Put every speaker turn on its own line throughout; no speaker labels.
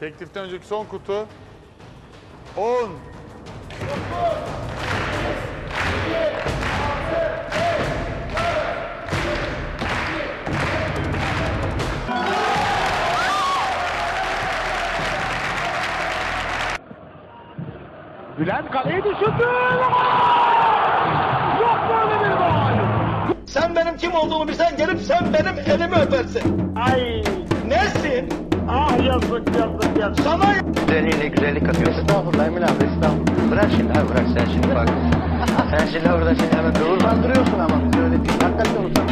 Tekliften önceki son kutu. 10.
Bülent kaleyi düşündü. Yok böyle bir gol.
Sen benim kim olduğumu bilsen gelip sen benim elimi öpersin.
Ay?
Sana
Güzelliğine güzellik katıyorsun. Estağfurullah Emin abi estağfurullah. Bırak şimdi abi bırak sen şimdi bak. sen şimdi orada şimdi hemen durursan duruyorsun ama biz öyle değil. Hakikaten olursan.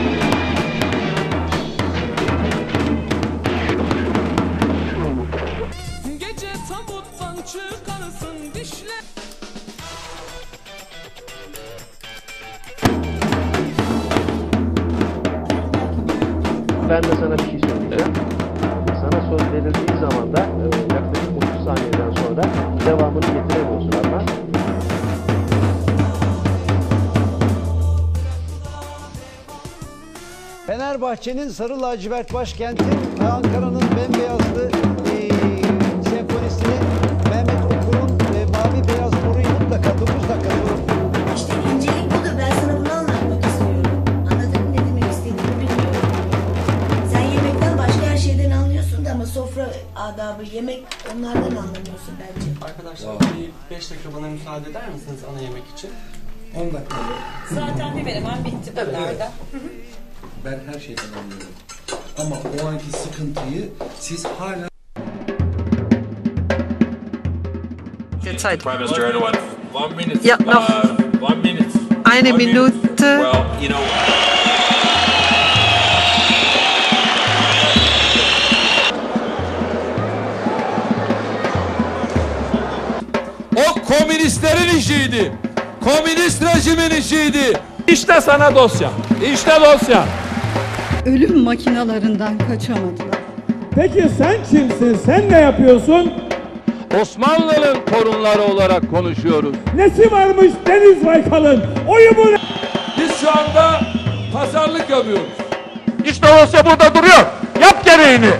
Gece tabuttan çıkarsın dişle
Ben de sana bir şey söyleyeceğim. Sana söz verildiği zaman da e, yaklaşık 30 saniyeden sonra devamını getiremiyorsun ama.
Fenerbahçe'nin sarı lacivert başkenti ve Ankara'nın bembeyazlı eee senfonisini Mehmet Okur'un e, mavi beyaz moru mutlaka 9 dakika
adabı, yemek onlardan anlamıyorsun bence.
Arkadaşlar bir 5 dakika bana müsaade eder misiniz ana yemek için?
Zaten hemen hemen bitti bunlarda.
Ben her şeyden anlıyorum. Ama o anki sıkıntıyı siz hala
Zeit.
Prime Minister Erdogan, one minute.
Ja, noch.
Uh, one minute.
Eine
One minute.
Minute.
Well, you know.
Komünistlerin işiydi. Komünist rejimin işiydi. İşte sana dosya. İşte dosya.
Ölüm makinalarından kaçamadılar.
Peki sen kimsin? Sen ne yapıyorsun?
Osmanlı'nın torunları olarak konuşuyoruz.
Nesi varmış Deniz Baykal'ın? Oyu bu
Biz şu anda pazarlık yapıyoruz. İşte dosya burada duruyor. Yap gereğini.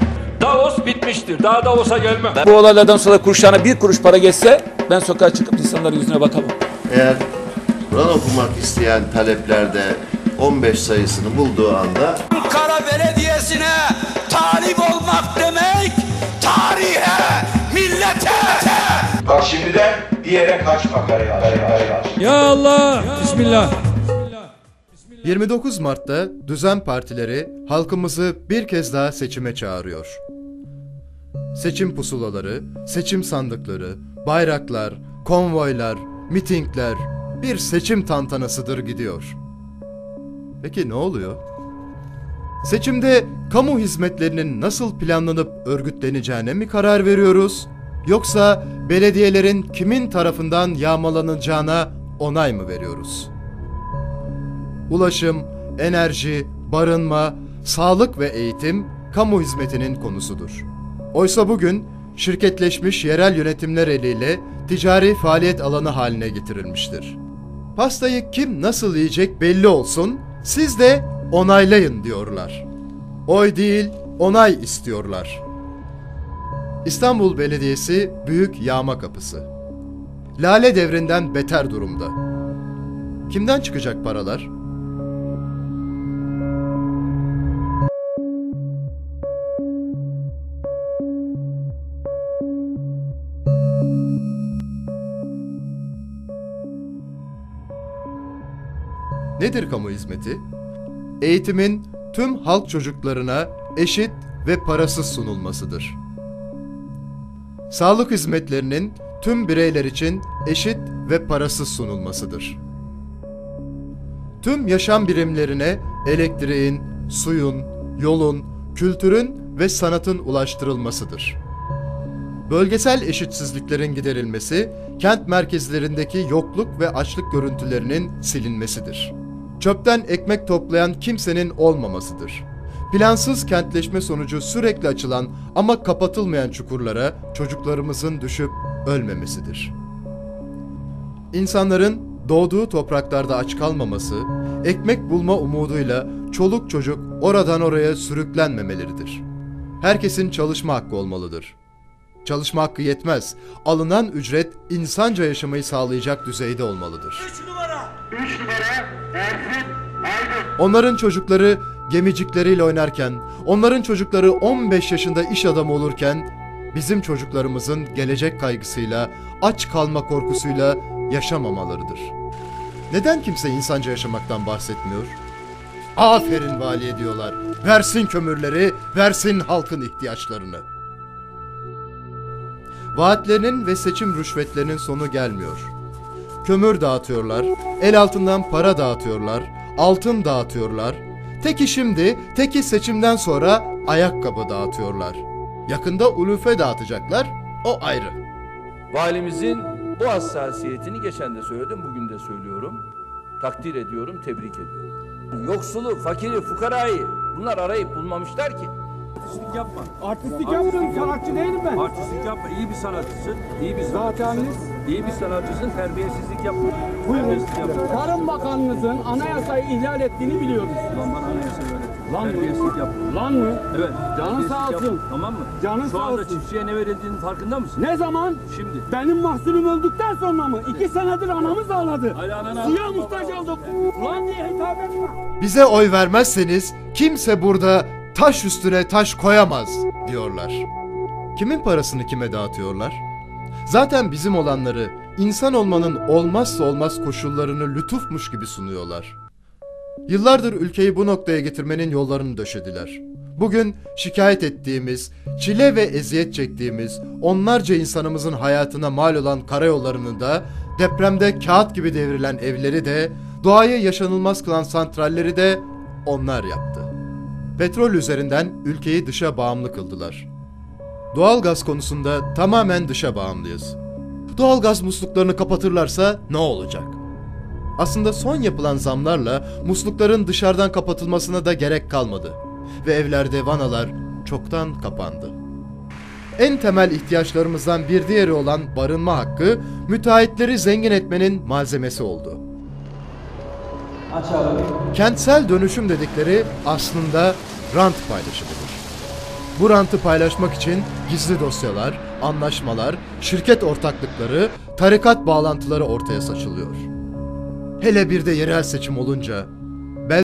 Davos bitmiştir. Daha Davos'a gelmem. Bu olaylardan sonra kuruşlarına bir kuruş para geçse ben sokağa çıkıp insanların yüzüne bakamam.
Eğer Kur'an okumak isteyen taleplerde 15 sayısını bulduğu anda
Ankara Belediyesi'ne talip olmak demek tarihe, millete.
Bak şimdiden diğere kaçma karaya.
Ya Allah. Bismillah.
29 Mart'ta düzen partileri halkımızı bir kez daha seçime çağırıyor. Seçim pusulaları, seçim sandıkları, bayraklar, konvoylar, mitingler bir seçim tantanasıdır gidiyor. Peki ne oluyor? Seçimde kamu hizmetlerinin nasıl planlanıp örgütleneceğine mi karar veriyoruz? Yoksa belediyelerin kimin tarafından yağmalanacağına onay mı veriyoruz? Ulaşım, enerji, barınma, sağlık ve eğitim kamu hizmetinin konusudur. Oysa bugün şirketleşmiş yerel yönetimler eliyle ticari faaliyet alanı haline getirilmiştir. Pastayı kim nasıl yiyecek belli olsun, siz de onaylayın diyorlar. Oy değil, onay istiyorlar. İstanbul Belediyesi büyük yağma kapısı. Lale devrinden beter durumda. Kimden çıkacak paralar? Nedir kamu hizmeti? Eğitimin tüm halk çocuklarına eşit ve parasız sunulmasıdır. Sağlık hizmetlerinin tüm bireyler için eşit ve parasız sunulmasıdır. Tüm yaşam birimlerine elektriğin, suyun, yolun, kültürün ve sanatın ulaştırılmasıdır. Bölgesel eşitsizliklerin giderilmesi, kent merkezlerindeki yokluk ve açlık görüntülerinin silinmesidir. Çöpten ekmek toplayan kimsenin olmamasıdır. Plansız kentleşme sonucu sürekli açılan ama kapatılmayan çukurlara çocuklarımızın düşüp ölmemesidir. İnsanların doğduğu topraklarda aç kalmaması, ekmek bulma umuduyla çoluk çocuk oradan oraya sürüklenmemeleridir. Herkesin çalışma hakkı olmalıdır. Çalışma hakkı yetmez. Alınan ücret insanca yaşamayı sağlayacak düzeyde olmalıdır. Onların çocukları gemicikleriyle oynarken, onların çocukları 15 yaşında iş adamı olurken, bizim çocuklarımızın gelecek kaygısıyla, aç kalma korkusuyla yaşamamalarıdır. Neden kimse insanca yaşamaktan bahsetmiyor? Aferin valiye diyorlar. Versin kömürleri, versin halkın ihtiyaçlarını. Vaatlerinin ve seçim rüşvetlerinin sonu gelmiyor. Kömür dağıtıyorlar, el altından para dağıtıyorlar, altın dağıtıyorlar. Teki şimdi, teki seçimden sonra ayakkabı dağıtıyorlar. Yakında ulufe dağıtacaklar, o ayrı.
Valimizin bu hassasiyetini geçen de söyledim, bugün de söylüyorum. Takdir ediyorum, tebrik ediyorum. Yoksulu, fakiri, fukarayı bunlar arayıp bulmamışlar ki. Artistlik yapma.
Artistlik yapmıyorum, sanatçı değilim ben.
Artistlik yapma. İyi bir sanatçısın. İyi bir
Zaten
İyi bir sanatçısın. Terbiyesizlik yapma.
buyurun.
Terbiyesizlik yapma.
Tarım Bakanınızın anayasayı ihlal ettiğini biliyoruz.
Lan bana anayasa öyle.
Lan?
Terbiyesizlik yapma.
Lan mı?
Evet.
Canın sağ olsun.
yapma, Tamam mı?
Canın
Şu
sağ
anda
olsun.
çiftçiye ne verildiğinin farkında mısın?
Ne zaman?
Şimdi.
Benim mahsulüm öldükten sonra mı? İki senedir anamız ağladı.
Hala anana-
Siyah muhtaç olduk. Lan diye hitap etme.
Bize oy vermezseniz kimse burada taş üstüne taş koyamaz diyorlar. Kimin parasını kime dağıtıyorlar? Zaten bizim olanları insan olmanın olmazsa olmaz koşullarını lütufmuş gibi sunuyorlar. Yıllardır ülkeyi bu noktaya getirmenin yollarını döşediler. Bugün şikayet ettiğimiz, çile ve eziyet çektiğimiz onlarca insanımızın hayatına mal olan karayollarını da, depremde kağıt gibi devrilen evleri de, doğayı yaşanılmaz kılan santralleri de onlar yaptı. Petrol üzerinden ülkeyi dışa bağımlı kıldılar. Doğalgaz konusunda tamamen dışa bağımlıyız. Doğalgaz musluklarını kapatırlarsa ne olacak? Aslında son yapılan zamlarla muslukların dışarıdan kapatılmasına da gerek kalmadı. Ve evlerde vanalar çoktan kapandı. En temel ihtiyaçlarımızdan bir diğeri olan barınma hakkı, müteahhitleri zengin etmenin malzemesi oldu. Kentsel dönüşüm dedikleri aslında rant paylaşımıdır. Bu rantı paylaşmak için gizli dosyalar, anlaşmalar, şirket ortaklıkları, tarikat bağlantıları ortaya saçılıyor. Hele bir de yerel seçim olunca